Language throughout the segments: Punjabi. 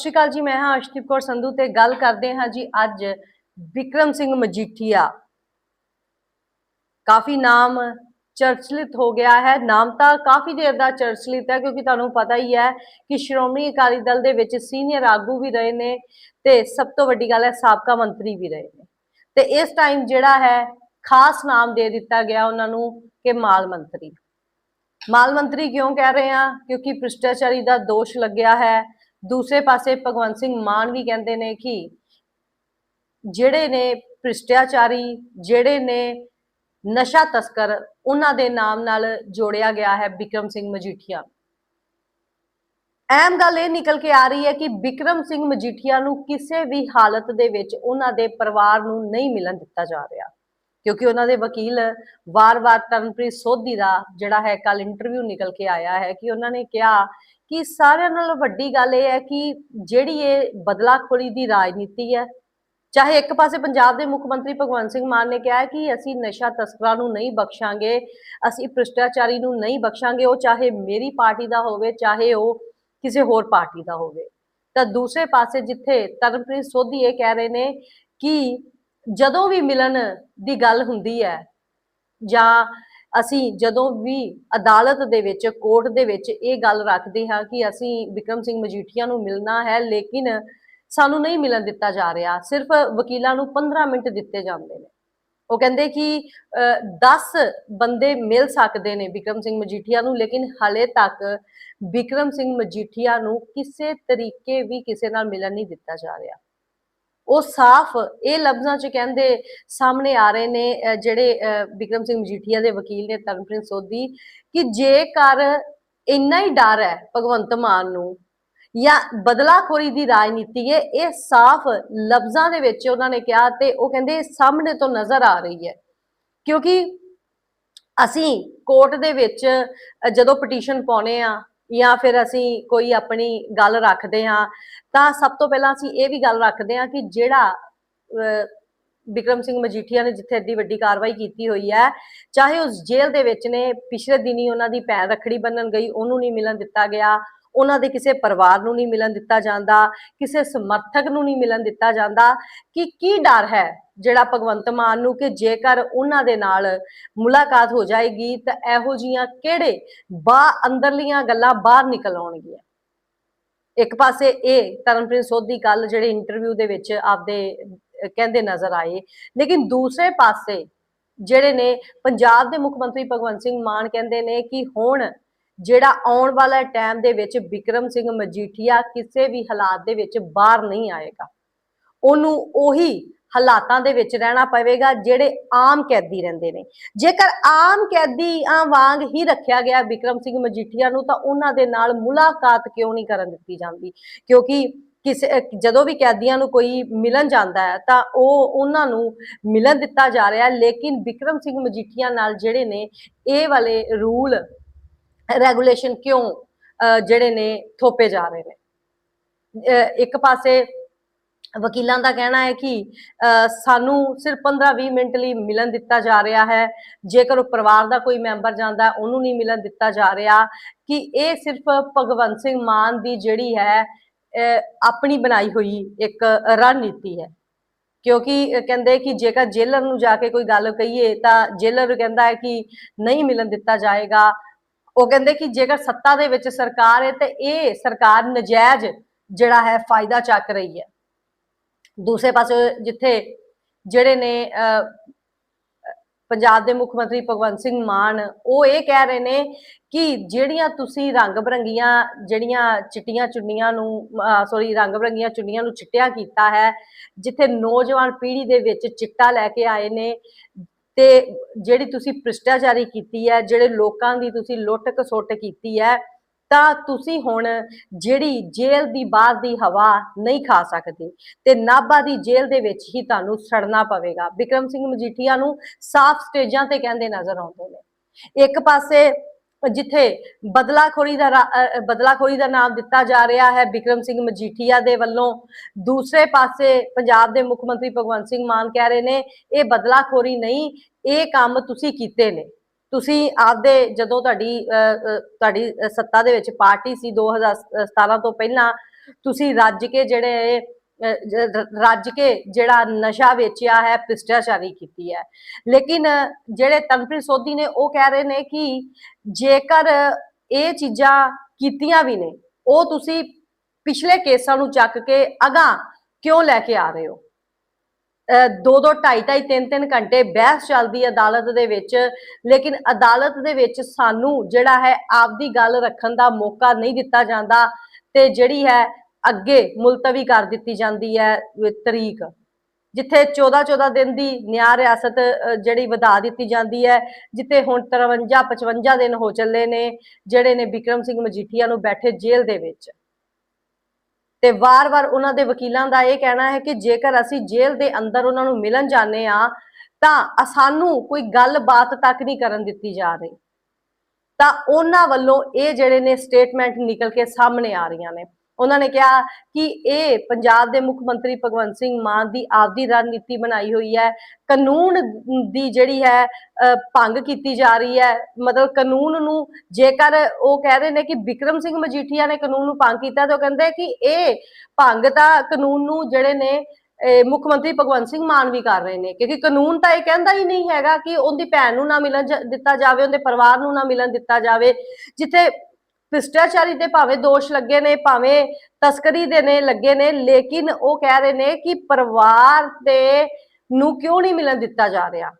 ਸ਼੍ਰੀ ਅਕਾਲ ਜੀ, ਮੈਂ ਹਾਂ ਅਸ਼ਦੀਪ ਕੌਰ ਸੰਧੂ ਤੇ ਗੱਲ ਕਰਦੇ ਹਾਂ ਜੀ ਅੱਜ ਵਿਕਰਮ ਸਿੰਘ ਮਜੀਠੀਆ। ਕਾਫੀ ਨਾਮ ਚਰਚਲਿਤ ਹੋ ਗਿਆ ਹੈ, ਨਾਮ ਤਾਂ ਕਾਫੀ ਦੇਰ ਦਾ ਚਰਚਲਿਤ ਹੈ ਕਿਉਂਕਿ ਤੁਹਾਨੂੰ ਪਤਾ ਹੀ ਹੈ ਕਿ ਸ਼੍ਰੋਮਣੀ ਅਕਾਲੀ ਦਲ ਦੇ ਵਿੱਚ ਸੀਨੀਅਰ ਆਗੂ ਵੀ ਰਹੇ ਨੇ ਤੇ ਸਭ ਤੋਂ ਵੱਡੀ ਗੱਲ ਹੈ ਸਾਬਕਾ ਮੰਤਰੀ ਵੀ ਰਹੇ ਨੇ। ਤੇ ਇਸ ਟਾਈਮ ਜਿਹੜਾ ਹੈ, ਖਾਸ ਨਾਮ ਦੇ ਦਿੱਤਾ ਗਿਆ ਉਹਨਾਂ ਨੂੰ ਕਿ ਮਾਲ ਮੰਤਰੀ। ਮਾਲ ਮੰਤਰੀ ਕਿਉਂ ਕਹਿ ਰਹੇ ਹਾਂ? ਕਿਉਂਕਿ ਭ੍ਰਿਸ਼ਟਾਚਾਰੀ ਦਾ ਦੋਸ਼ ਲੱਗਿਆ ਹੈ ਦੂਸਰੇ ਪਾਸੇ ਭਗਵੰਤ ਸਿੰਘ ਮਾਨ ਵੀ ਕਹਿੰਦੇ ਨੇ ਕਿ ਜਿਹੜੇ ਨੇ ਭ੍ਰਿਸ਼ਟਾਚਾਰੀ, ਜਿਹੜੇ ਨੇ ਨਸ਼ਾ ਤਸਕਰ, ਉਹਨਾਂ ਦੇ ਨਾਮ ਨਾਲ ਜੋੜਿਆ ਗਿਆ ਹੈ ਵਿਕਰਮ ਸਿੰਘ ਮਜੀਠੀਆ। ਐਮ ਗੱਲ ਇਹ ਨਿਕਲ ਕੇ ਆ ਰਹੀ ਹੈ ਕਿ ਵਿਕਰਮ ਸਿੰਘ ਮਜੀਠੀਆ ਨੂੰ ਕਿਸੇ ਵੀ ਹਾਲਤ ਦੇ ਵਿੱਚ ਉਹਨਾਂ ਦੇ ਪਰਿਵਾਰ ਨੂੰ ਨਹੀਂ ਮਿਲਣ ਦਿੱਤਾ ਜਾ ਰਿਹਾ। ਕਿਉਂਕਿ ਉਹਨਾਂ ਦੇ ਵਕੀਲ ਵਾਰ-ਵਾਰ ਤਰਨਪ੍ਰੀਤ ਸੋਧੀ ਦਾ ਜਿਹੜਾ ਹੈ ਕੱਲ ਇੰਟਰਵਿਊ ਨਿਕਲ ਕੇ ਆਇਆ ਹੈ ਕਿ ਉਹਨਾਂ ਨੇ ਕਿਹਾ ਕਿ ਸਾਰਿਆਂ ਨਾਲੋਂ ਵੱਡੀ ਗੱਲ ਇਹ ਹੈ ਕਿ ਜਿਹੜੀ ਇਹ ਬਦਲਾਖੋਰੀ ਦੀ ਰਾਜਨੀਤੀ ਹੈ, ਚਾਹੇ ਇੱਕ ਪਾਸੇ ਪੰਜਾਬ ਦੇ ਮੁੱਖ ਮੰਤਰੀ ਭਗਵੰਤ ਸਿੰਘ ਮਾਨ ਨੇ ਕਿਹਾ ਕਿ ਅਸੀਂ ਨਸ਼ਾ ਤਸਕਰਾਂ ਨੂੰ ਨਹੀਂ ਬਖਸ਼ਾਂਗੇ, ਅਸੀਂ ਭ੍ਰਿਸ਼ਟਾਚਾਰੀ ਨੂੰ ਨਹੀਂ ਬਖਸ਼ਾਂਗੇ, ਉਹ ਚਾਹੇ ਮੇਰੀ ਪਾਰਟੀ ਦਾ ਹੋਵੇ, ਚਾਹੇ ਉਹ ਕਿਸੇ ਹੋਰ ਪਾਰਟੀ ਦਾ ਹੋਵੇ। ਤਾਂ ਦੂਸਰੇ ਪਾਸੇ ਜਿੱਥੇ ਤਰਨਪ੍ਰੀਤ ਸੋਧੀ ਇਹ ਕਹਿ ਰਹੇ ਨੇ ਕਿ ਜਦੋਂ ਵੀ ਮਿਲਣ ਦੀ ਗੱਲ ਹੁੰਦੀ ਹੈ, ਜਾਂ ਅਸੀਂ ਜਦੋਂ ਵੀ ਅਦਾਲਤ ਦੇ ਵਿੱਚ, ਕੋਰਟ ਦੇ ਵਿੱਚ ਇਹ ਗੱਲ ਰੱਖਦੇ ਹਾਂ ਕਿ ਅਸੀਂ ਵਿਕਰਮ ਸਿੰਘ ਮਜੀਠੀਆ ਨੂੰ ਮਿਲਣਾ ਹੈ, ਲੇਕਿਨ ਸਾਨੂੰ ਨਹੀਂ ਮਿਲਣ ਦਿੱਤਾ ਜਾ ਰਿਹਾ। ਸਿਰਫ ਵਕੀਲਾਂ ਨੂੰ 15 ਮਿੰਟ ਦਿੱਤੇ ਜਾਂਦੇ ਨੇ। ਉਹ ਕਹਿੰਦੇ ਕਿ 10 ਬੰਦੇ ਮਿਲ ਸਕਦੇ ਨੇ ਵਿਕਰਮ ਸਿੰਘ ਮਜੀਠੀਆ ਨੂੰ, ਲੇਕਿਨ ਹਲੇ ਤੱਕ ਵਿਕਰਮ ਸਿੰਘ ਮਜੀਠੀਆ ਨੂੰ ਕਿਸੇ ਤਰੀਕੇ ਵੀ ਕਿਸੇ ਨਾਲ ਮਿਲਣ ਨਹੀਂ ਦਿੱਤਾ ਜਾ ਰਿਹਾ। ਉਹ ਸਾਫ਼ ਇਹ ਲਫ਼ਜ਼ਾਂ 'ਚ ਕਹਿੰਦੇ ਸਾਹਮਣੇ ਆ ਰਹੇ ਨੇ ਜਿਹੜੇ, ਅਹ ਵਿਕਰਮ ਸਿੰਘ ਮਜੀਠੀਆ ਦੇ ਵਕੀਲ ਨੇ ਤਰਨਪ੍ਰੀਤ ਸੋਧੀ ਕਿ ਜੇਕਰ ਇੰਨਾ ਹੀ ਡਰ ਹੈ ਭਗਵੰਤ ਮਾਨ ਨੂੰ ਜਾਂ ਬਦਲਾਖੋਰੀ ਦੀ ਰਾਜਨੀਤੀ ਹੈ, ਇਹ ਸਾਫ਼ ਲਫ਼ਜ਼ਾਂ ਦੇ ਵਿੱਚ ਉਹਨਾਂ ਨੇ ਕਿਹਾ ਤੇ ਉਹ ਕਹਿੰਦੇ ਸਾਹਮਣੇ ਤੋਂ ਨਜ਼ਰ ਆ ਰਹੀ ਹੈ। ਕਿਉਂਕਿ ਅਸੀਂ ਕੋਰਟ ਦੇ ਵਿੱਚ ਜਦੋਂ ਪਟੀਸ਼ਨ ਪਾਉਨੇ ਆ ਜਾਂ ਫਿਰ ਅਸੀਂ ਕੋਈ ਆਪਣੀ ਗੱਲ ਰੱਖਦੇ ਹਾਂ, ਤਾਂ ਸਭ ਤੋਂ ਪਹਿਲਾਂ ਅਸੀਂ ਇਹ ਵੀ ਗੱਲ ਰੱਖਦੇ ਹਾਂ ਕਿ ਜਿਹੜਾ ਬਿਕਰਮ ਸਿੰਘ ਮਜੀਠੀਆ ਨੇ ਜਿੱਥੇ ਏਡੀ ਵੱਡੀ ਕਾਰਵਾਈ ਕੀਤੀ ਹੋਈ ਹੈ, ਚਾਹੇ ਉਸ ਜੇਲ੍ਹ ਦੇ ਵਿੱਚ ਨੇ, ਪਿਛਲੇ ਦਿਨੀ ਉਹਨਾਂ ਦੀ ਭੈਣ ਰੱਖੜੀ ਬੰਨਣ ਗਈ, ਉਹਨੂੰ ਨਹੀਂ ਮਿਲਣ ਦਿੱਤਾ ਗਿਆ ਉਹਨਾਂ ਦੇ ਕਿਸੇ ਪਰਿਵਾਰ ਨੂੰ ਨਹੀਂ ਮਿਲਣ ਦਿੱਤਾ ਜਾਂਦਾ, ਕਿਸੇ ਸਮਰਥਕ ਨੂੰ ਨਹੀਂ ਮਿਲਣ ਦਿੱਤਾ ਜਾਂਦਾ। ਕਿ ਕੀ ਡਰ ਹੈ ਜਿਹੜਾ ਭਗਵੰਤ ਮਾਨ ਨੂੰ ਕਿ ਜੇਕਰ ਉਹਨਾਂ ਦੇ ਨਾਲ ਮੁਲਾਕਾਤ ਹੋ ਜਾਏਗੀ ਤਾਂ ਇਹੋ ਜੀਆਂ ਕਿਹੜੇ ਬਾ ਅੰਦਰਲੀਆਂ ਗੱਲਾਂ ਬਾਹਰ ਨਿਕਲ ਆਉਣਗੀਆਂ? ਇੱਕ ਪਾਸੇ ਇਹ ਤਰਨਪ੍ਰੀਤ ਸੋਧੀ ਕੱਲ ਜਿਹੜੇ ਇੰਟਰਵਿਊ ਦੇ ਵਿੱਚ ਆਪਦੇ ਕਹਿੰਦੇ ਨਜ਼ਰ ਆਏ, ਲੇਕਿਨ ਦੂਸਰੇ ਪਾਸੇ ਜਿਹੜੇ ਨੇ ਪੰਜਾਬ ਦੇ ਮੁੱਖ ਮੰਤਰੀ ਭਗਵੰਤ ਸਿੰਘ ਮਾਨ ਕਹਿੰਦੇ ਨੇ ਕਿ ਹੁਣ ਜਿਹੜਾ ਆਉਣ ਵਾਲਾ ਟਾਈਮ ਦੇ ਵਿੱਚ ਵਿਕਰਮ ਸਿੰਘ ਮਜੀਠੀਆ ਕਿਸੇ ਵੀ ਹਾਲਾਤ ਦੇ ਵਿੱਚ ਬਾਹਰ ਨਹੀਂ ਆਏਗਾ। ਉਹਨੂੰ ਉਹੀ ਹਾਲਾਤਾਂ ਦੇ ਵਿੱਚ ਰਹਿਣਾ ਪਵੇਗਾ ਜਿਹੜੇ ਆਮ ਕੈਦੀ ਰਹਿੰਦੇ ਨੇ। ਜੇਕਰ ਆਮ ਕੈਦੀਆਂ ਵਾਂਗ ਹੀ ਰੱਖਿਆ ਗਿਆ ਵਿਕਰਮ ਸਿੰਘ ਮਜੀਠੀਆ ਨੂੰ, ਤਾਂ ਉਹਨਾਂ ਦੇ ਨਾਲ ਮੁਲਾਕਾਤ ਕਿਉਂ ਨਹੀਂ ਕਰਨ ਦਿੱਤੀ ਜਾਂਦੀ? ਕਿਉਂਕਿ ਕਿਸੇ, ਜਦੋਂ ਵੀ ਕੈਦੀਆਂ ਨੂੰ ਕੋਈ ਮਿਲਣ ਜਾਂਦਾ ਹੈ, ਤਾਂ ਉਹ ਉਹਨਾਂ ਨੂੰ ਮਿਲਣ ਦਿੱਤਾ ਜਾ ਰਿਹਾ ਲੇਕਿਨ ਵਿਕਰਮ ਸਿੰਘ ਮਜੀਠੀਆ ਨਾਲ ਜਿਹੜੇ ਨੇ, ਇਹ ਵਾਲੇ ਰੂਲ ਰੈਗੂਲੇਸ਼ਨ ਕਿਉਂ, ਅਹ, ਜਿਹੜੇ ਨੇ ਥੋਪੇ ਜਾ ਰਹੇ ਨੇ? ਇੱਕ ਪਾਸੇ ਵਕੀਲਾਂ ਦਾ ਕਹਿਣਾ ਹੈ ਕਿ ਸਾਨੂੰ ਸਿਰਫ 15-20 ਮਿੰਟ ਲਈ ਮਿਲਣ ਦਿੱਤਾ ਜਾ ਰਿਹਾ ਹੈ। ਜੇਕਰ ਉਹ ਪਰਿਵਾਰ ਦਾ ਕੋਈ ਮੈਂਬਰ ਜਾਂਦਾ, ਉਹਨੂੰ ਨਹੀਂ ਮਿਲਣ ਦਿੱਤਾ ਜਾ ਰਿਹਾ ਕਿ ਇਹ ਸਿਰਫ ਭਗਵੰਤ ਸਿੰਘ ਮਾਨ ਦੀ ਜਿਹੜੀ ਹੈ, ਅਹ, ਆਪਣੀ ਬਣਾਈ ਹੋਈ ਇੱਕ ਰਣਨੀਤੀ ਹੈ। ਕਿਉਂਕਿ ਕਹਿੰਦੇ ਕਿ ਜੇਕਰ ਜੇਲਰ ਨੂੰ ਜਾ ਕੇ ਕੋਈ ਗੱਲ ਕਹੀਏ ਤਾਂ ਜੇਲਰ ਕਹਿੰਦਾ ਹੈ ਕਿ ਨਹੀਂ ਮਿਲਣ ਦਿੱਤਾ ਜਾਏਗਾ। ਉਹ ਕਹਿੰਦੇ ਕਿ ਜੇਕਰ ਸੱਤਾ ਦੇ ਵਿੱਚ ਸਰਕਾਰ ਹੈ ਤੇ ਇਹ ਸਰਕਾਰ ਨਜਾਇਜ਼ ਜਿਹੜਾ ਹੈ ਫਾਇਦਾ ਚੱਕ ਰਹੀ ਹੈ। ਦੂਸਰੇ ਪਾਸੇ ਜਿੱਥੇ ਜਿਹੜੇ ਨੇ ਪੰਜਾਬ ਦੇ ਮੁੱਖ ਮੰਤਰੀ ਭਗਵੰਤ ਸਿੰਘ ਮਾਨ, ਉਹ ਇਹ ਕਹਿ ਰਹੇ ਨੇ ਕਿ ਜਿਹੜੀਆਂ ਤੁਸੀਂ ਰੰਗ ਬਰੰਗੀਆਂ ਜਿਹੜੀਆਂ ਚਿੱਟੀਆਂ ਚੁੰਨੀਆਂ ਨੂੰ ਸੌਰੀ ਰੰਗ ਬਰੰਗੀਆਂ ਚੁੰਨੀਆਂ ਨੂੰ ਚਿੱਟਿਆ ਕੀਤਾ ਹੈ, ਜਿੱਥੇ ਨੌਜਵਾਨ ਪੀੜ੍ਹੀ ਦੇ ਵਿੱਚ ਚਿੱਟਾ ਲੈ ਕੇ ਆਏ ਨੇ ਤੇ ਜਿਹੜੀ ਤੁਸੀਂ ਭ੍ਰਿਸ਼ਟਾਚਾਰੀ ਕੀਤੀ ਹੈ ਜਿਹੜੇ ਲੋਕਾਂ ਦੀ ਤੁਸੀਂ ਲੁੱਟ ਖਸੁੱਟ ਕੀਤੀ ਹੈ ਤਾਂ ਤੁਸੀਂ ਹੁਣ ਜਿਹੜੀ ਜੇਲ੍ਹ ਦੀ ਬਾਹਰ ਦੀ ਹਵਾ ਨਹੀਂ ਖਾ ਸਕਦੇ ਤੇ ਨਾਭਾ ਦੀ ਜੇਲ੍ਹ ਦੇ ਵਿੱਚ ਹੀ ਤੁਹਾਨੂੰ ਸੜਨਾ ਪਵੇਗਾ। ਵਿਕਰਮ ਸਿੰਘ ਮਜੀਠੀਆ ਨੂੰ ਸਾਫ਼ ਸਟੇਜਾਂ ਤੇ ਕਹਿੰਦੇ ਨਜ਼ਰ ਆਉਂਦੇ ਨੇ। ਇੱਕ ਪਾਸੇ ਜਿੱਥੇ ਬਦਲਾਖੋਰੀ ਦਾ ਰਾ- ਅ, ਬਦਲਾਖੋਰੀ ਦਾ ਨਾਮ ਦਿੱਤਾ ਜਾ ਰਿਹਾ ਹੈ ਵਿਕਰਮ ਸਿੰਘ ਮਜੀਠੀਆ ਦੇ ਵੱਲੋਂ ਦੂਸਰੇ ਪਾਸੇ ਪੰਜਾਬ ਦੇ ਮੁੱਖ ਮੰਤਰੀ ਭਗਵੰਤ ਸਿੰਘ ਮਾਨ ਕਹਿ ਰਹੇ ਨੇ ਇਹ ਬਦਲਾਖੋਰੀ ਨਹੀਂ ਇਹ ਕੰਮ ਤੁਸੀਂ ਕੀਤੇ ਨੇ। ਤੁਸੀਂ ਆਪਦੇ ਜਦੋਂ ਤੁਹਾਡੀ ਅ, ਤੁਹਾਡੀ ਸੱਤਾ ਦੇ ਵਿੱਚ ਪਾਰਟੀ ਸੀ 2017 ਤੋਂ ਪਹਿਲਾਂ ਤੁਸੀਂ ਰੱਜ ਕੇ ਜਿਹੜੇ ਰੱਜ ਕੇ ਜਿਹੜਾ ਨਸ਼ਾ ਵੇਚਿਆ ਹੈ ਭ੍ਰਿਸ਼ਟਾਚਾਰੀ ਕੀਤੀ ਹੈ। ਲੇਕਿਨ ਜਿਹੜੇ ਤਨਪ੍ਰੀਤ ਸੋਧੀ ਨੇ ਉਹ ਕਹਿ ਰਹੇ ਨੇ ਕਿ ਜੇਕਰ ਇਹ ਚੀਜ਼ਾਂ ਕੀਤੀਆਂ ਵੀ ਨੇ ਉਹ ਤੁਸੀਂ ਪਿਛਲੇ ਕੇਸਾਂ ਨੂੰ ਚੱਕ ਕੇ ਅਗਾਂਹ ਕਿਉਂ ਲੈ ਕੇ ਆ ਰਹੇ ਹੋ? ਦੋ ਦੋ, ਢਾਈ ਢਾਈ, ਤਿੰਨ ਤਿੰਨ ਘੰਟੇ ਬਹਿਸ ਚੱਲਦੀ ਅਦਾਲਤ ਦੇ ਵਿੱਚ। ਲੇਕਿਨ ਅਦਾਲਤ ਦੇ ਵਿੱਚ ਸਾਨੂੰ ਜਿਹੜਾ ਹੈ ਆਪਦੀ ਗੱਲ ਰੱਖਣ ਦਾ ਮੌਕਾ ਨਹੀਂ ਦਿੱਤਾ ਜਾਂਦਾ ਤੇ ਜਿਹੜੀ ਹੈ ਅੱਗੇ ਮੁਲਤਵੀ ਕਰ ਦਿੱਤੀ ਜਾਂਦੀ ਹੈ ਤਰੀਕ। ਜਿੱਥੇ 14 14 ਦਿਨ ਦੀ ਨਿਆਂ ਰਿਆਸਤ ਜਿਹੜੀ ਵਧਾ ਦਿੱਤੀ ਜਾਂਦੀ ਹੈ, ਜਿੱਥੇ ਹੁਣ 53 55 ਦਿਨ ਹੋ ਚੱਲੇ ਨੇ, ਜਿਹੜੇ ਨੇ ਵਿਕਰਮ ਸਿੰਘ ਮਜੀਠੀਆ ਨੂੰ ਬੈਠੇ ਜੇਲ੍ਹ ਦੇ ਵਿੱਚ। ਤੇ ਵਾਰ-ਵਾਰ ਉਹਨਾਂ ਦੇ ਵਕੀਲਾਂ ਦਾ ਇਹ ਕਹਿਣਾ ਹੈ ਕਿ ਜੇਕਰ ਅਸੀਂ ਜੇਲ੍ਹ ਦੇ ਅੰਦਰ ਉਹਨਾਂ ਨੂੰ ਮਿਲਣ ਜਾਂਦੇ ਆ ਤਾਂ ਸਾਨੂੰ ਕੋਈ ਗੱਲਬਾਤ ਤੱਕ ਨਹੀਂ ਕਰਨ ਦਿੱਤੀ ਜਾ ਰਹੀ। ਤਾਂ ਉਹਨਾਂ ਵੱਲੋਂ ਇਹ ਜਿਹੜੇ ਨੇ ਸਟੇਟਮੈਂਟ ਨਿਕਲ ਕੇ ਸਾਹਮਣੇ ਆ ਰਹੀਆਂ ਨੇ। ਉਹਨਾਂ ਨੇ ਕਿਹਾ ਕਿ ਇਹ ਪੰਜਾਬ ਦੇ ਮੁੱਖ ਮੰਤਰੀ ਭਗਵੰਤ ਸਿੰਘ ਮਾਨ ਦੀ ਆਪਦੀ ਰਣਨੀਤੀ ਬਣਾਈ ਹੋਈ ਹੈ। ਕਾਨੂੰਨ ਦੀ ਜਿਹੜੀ ਹੈ ਭੰਗ ਕੀਤੀ ਜਾ ਰਹੀ ਹੈ। ਮਤਲਬ ਕਾਨੂੰਨ ਨੂੰ ਜੇਕਰ ਉਹ ਕਹਿ ਰਹੇ ਨੇ ਕਿ ਵਿਕਰਮ ਸਿੰਘ ਮਜੀਠੀਆ ਨੇ ਕਾਨੂੰਨ ਨੂੰ ਭੰਗ ਕੀਤਾ ਤਾਂ ਉਹ ਕਹਿੰਦੇ ਕਿ ਇਹ ਭੰਗ ਤਾਂ ਕਾਨੂੰਨ ਨੂੰ ਜਿਹੜੇ ਨੇ, ਇਹ ਮੁੱਖ ਮੰਤਰੀ ਭਗਵੰਤ ਸਿੰਘ ਮਾਨ ਵੀ ਕਰ ਰਹੇ ਨੇ। ਕਿਉਂਕਿ ਕਾਨੂੰਨ ਤਾਂ ਇਹ ਕਹਿੰਦਾ ਹੀ ਨਹੀਂ ਹੈਗਾ ਕਿ ਉਹਦੀ ਭੈਣ ਨੂੰ ਨਾ ਮਿਲਣ ਦਿੱਤਾ ਜਾਵੇ, ਉਹਦੇ ਪਰਿਵਾਰ ਨੂੰ ਨਾ ਮਿਲਣ ਦਿੱਤਾ ਜਾਵੇ। ਜਿੱਥੇ ਭ੍ਰਿਸ਼ਟਾਚਾਰੀ ਦੇ ਭਾਵੇਂ ਦੋਸ਼ ਲੱਗੇ ਨੇ, ਭਾਵੇਂ ਤਸਕਰੀ ਦੇ ਨੇ, ਲੱਗੇ ਨੇ, ਲੇਕਿਨ ਉਹ ਕਹਿ ਰਹੇ ਨੇ ਕਿ ਪਰਿਵਾਰ ਦੇ ਨੂੰ ਕਿਉਂ ਨਹੀਂ ਮਿਲਣ ਦਿੱਤਾ ਜਾ ਰਿਹਾ?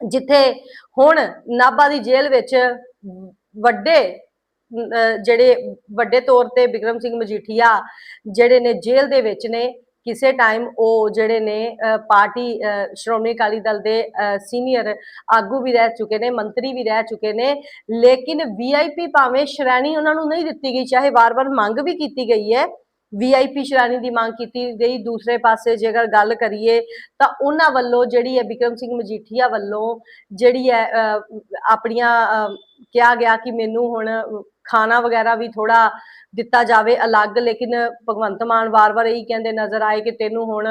ਜਿੱਥੇ ਹੁਣ ਨਾਭਾ ਦੀ ਜੇਲ੍ਹ ਵਿੱਚ ਵੱਡੇ, ਅਹ ਜਿਹੜੇ ਵੱਡੇ ਤੌਰ ਤੇ ਬਿਕਰਮ ਸਿੰਘ ਮਜੀਠੀਆ ਜਿਹੜੇ ਨੇ ਜੇਲ੍ਹ ਦੇ ਵਿੱਚ ਨੇ ਕਿਸੇ ਟਾਈਮ ਉਹ ਜਿਹੜੇ ਨੇ ਪਾਰਟੀ, ਅਹ ਸ਼੍ਰੋਮਣੀ ਅਕਾਲੀ ਦਲ ਦੇ ਸੀਨੀਅਰ ਆਗੂ ਵੀ ਰਹਿ ਚੁੱਕੇ ਨੇ, ਮੰਤਰੀ ਵੀ ਰਹਿ ਚੁੱਕੇ ਨੇ, ਲੇਕਿਨ ਵੀਆਈਪੀ ਭਾਵੇਂ ਸ਼੍ਰੇਣੀ ਉਹਨਾਂ ਨੂੰ ਨਹੀਂ ਦਿੱਤੀ ਗਈ, ਚਾਹੇ ਵਾਰ-ਵਾਰ ਮੰਗ ਵੀ ਕੀਤੀ ਗਈ ਹੈ ਵੀਆਈਪੀ ਸ਼੍ਰੇਣੀ ਦੀ ਮੰਗ ਕੀਤੀ ਗਈ। ਦੂਸਰੇ ਪਾਸੇ ਜੇਕਰ ਗੱਲ ਕਰੀਏ ਤਾਂ ਉਹਨਾਂ ਵੱਲੋਂ ਜਿਹੜੀ ਹੈ ਬਿਕਰਮ ਸਿੰਘ ਮਜੀਠੀਆ ਵੱਲੋਂ ਜਿਹੜੀ ਹੈ ਆਪਣੀਆਂ ਕਿਹਾ ਗਿਆ ਕਿ ਮੈਨੂੰ ਹੁਣ ਖਾਣਾ ਵਗੈਰਾ ਵੀ ਥੋੜਾ ਦਿੱਤਾ ਜਾਵੇ ਅਲੱਗ ਲੇਕਿਨ ਭਗਵੰਤ ਮਾਨ ਵਾਰ-ਵਾਰ ਇਹੀ ਕਹਿੰਦੇ ਨਜ਼ਰ ਆਏ ਕਿ ਤੈਨੂੰ ਹੁਣ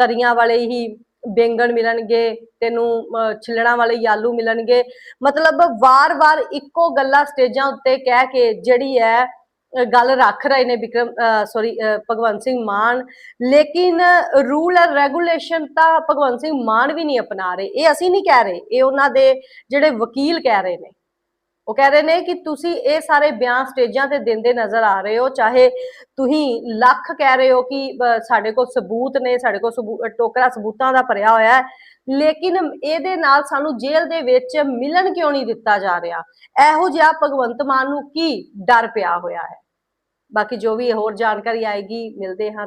ਤਰੀਆਂ ਵਾਲੇ ਹੀ ਬੈਂਗਣ ਮਿਲਣਗੇ ਤੈਨੂੰ ਅਹ, ਵਾਲੇ ਹੀ ਆਲੂ ਮਿਲਣਗੇ। ਮਤਲਬ ਵਾਰ-ਵਾਰ ਇੱਕੋ ਗੱਲਾਂ ਸਟੇਜਾਂ ਉੱਤੇ ਕਹਿ ਕੇ ਜਿਹੜੀ ਹੈ ਗੱਲ ਰੱਖ ਰਹੇ ਨੇ ਵਿਕਰਮ ਸੌਰੀ ਭਗਵੰਤ ਸਿੰਘ ਮਾਨ, ਲੇਕਿਨ ਰੂਲ ਐਂਡ ਰੈਗੂਲੇਸ਼ਨ ਤਾਂ ਭਗਵੰਤ ਸਿੰਘ ਮਾਨ ਵੀ ਨਹੀਂ ਅਪਣਾ ਰਹੇ। ਇਹ ਅਸੀਂ ਨਹੀਂ ਕਹਿ ਰਹੇ, ਇਹ ਉਹਨਾਂ ਦੇ ਜਿਹੜੇ ਵਕੀਲ ਕਹਿ ਰਹੇ ਨੇ। ਉਹ ਕਹਿ ਰਹੇ ਨੇ ਕਿ ਤੁਸੀਂ ਇਹ ਸਾਰੇ ਬਿਆਨ ਸਟੇਜਾਂ ਤੇ ਦਿੰਦੇ ਨਜ਼ਰ ਆ ਰਹੇ ਹੋ, ਚਾਹੇ ਤੁਸੀਂ ਲੱਖ ਕਹਿ ਰਹੇ ਹੋ ਕਿ ਸਾਡੇ ਕੋਲ ਸਬੂਤ ਨੇ, ਸਾਡੇ ਕੋਲ ਸਬੂ- ਟੋਕਰਾ ਸਬੂਤਾਂ ਦਾ ਭਰਿਆ ਹੋਇਆ ਹੈ, ਲੇਕਿਨ ਇਹਦੇ ਨਾਲ ਸਾਨੂੰ ਜੇਲ੍ਹ ਦੇ ਵਿੱਚ ਮਿਲਣ ਕਿਉਂ ਨਹੀਂ ਦਿੱਤਾ ਜਾ ਰਿਹਾ? ਇਹੋ ਜਿਹਾ ਭਗਵੰਤ ਮਾਨ ਨੂੰ ਕੀ ਡਰ ਪਿਆ ਹੋਇਆ ਹੈ? ਬਾਕੀ ਜੋ ਵੀ ਹੋਰ ਜਾਣਕਾਰੀ ਆਏਗੀ, ਮਿਲਦੇ ਹਾਂ